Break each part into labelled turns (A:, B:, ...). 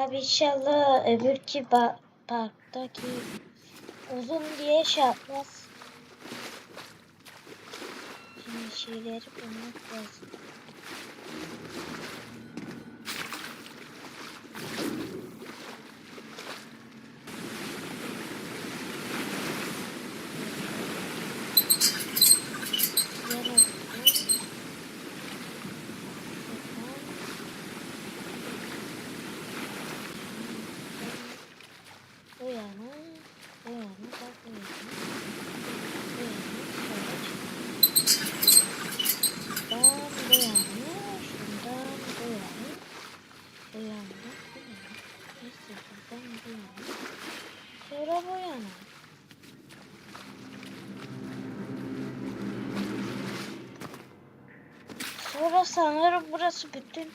A: Abi inşallah öbürki parktaki uzun diye şey yapmaz. Şimdi şeyleri bulmak. Yer alıyor. Bu yana, bu yana, bak bu yana. Bu yana, şöyle Şundan bu yana, şundan bu yana. Bu yana, bu yana. Neyse buradan bu yana. Sonra bu yana. Sonra sanırım burası bütün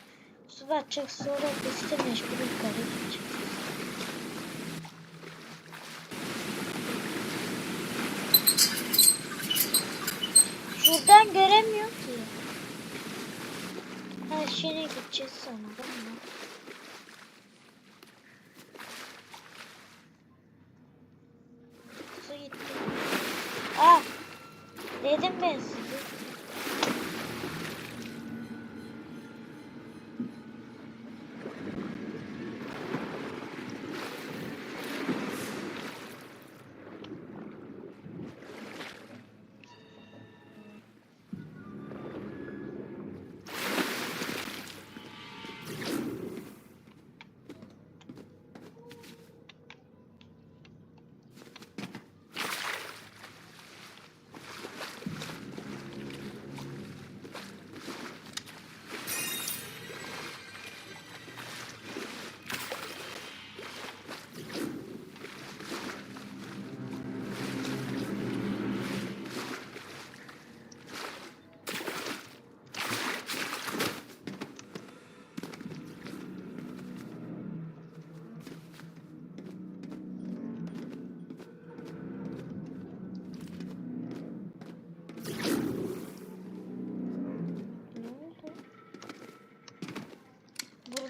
A: su batacak. Sonra biz de yukarı gideceğiz. Şuradan göremiyor ki. Ha şimdi gideceğiz sanırım. Dedim ben.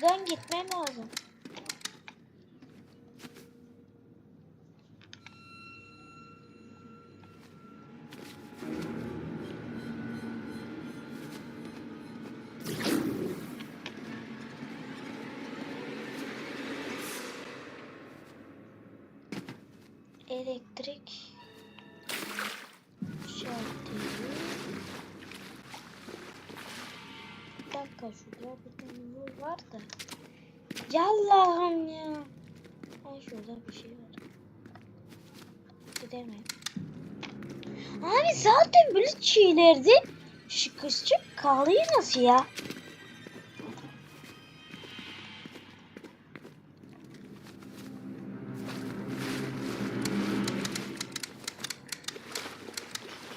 A: Buradan gitmem lazım. Elektrik şalteri dakika şurada bir tane yol var da. Yallahım ya. Ha şurada bir şey var. Gidemem. Abi zaten böyle çiğnerdi. Şu kızcık kalıyor nasıl ya?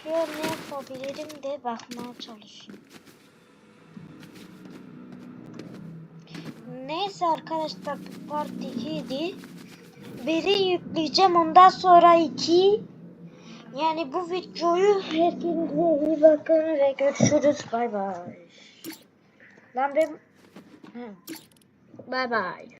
A: Şöyle ne yapabilirim de bakmaya çalışıyorum. Neyse arkadaşlar bu part 2'ydi. Biri yükleyeceğim ondan sonra 2. Yani bu videoyu hepinize iyi bakın ve görüşürüz. Bay bay. Lan ben... Bay bay.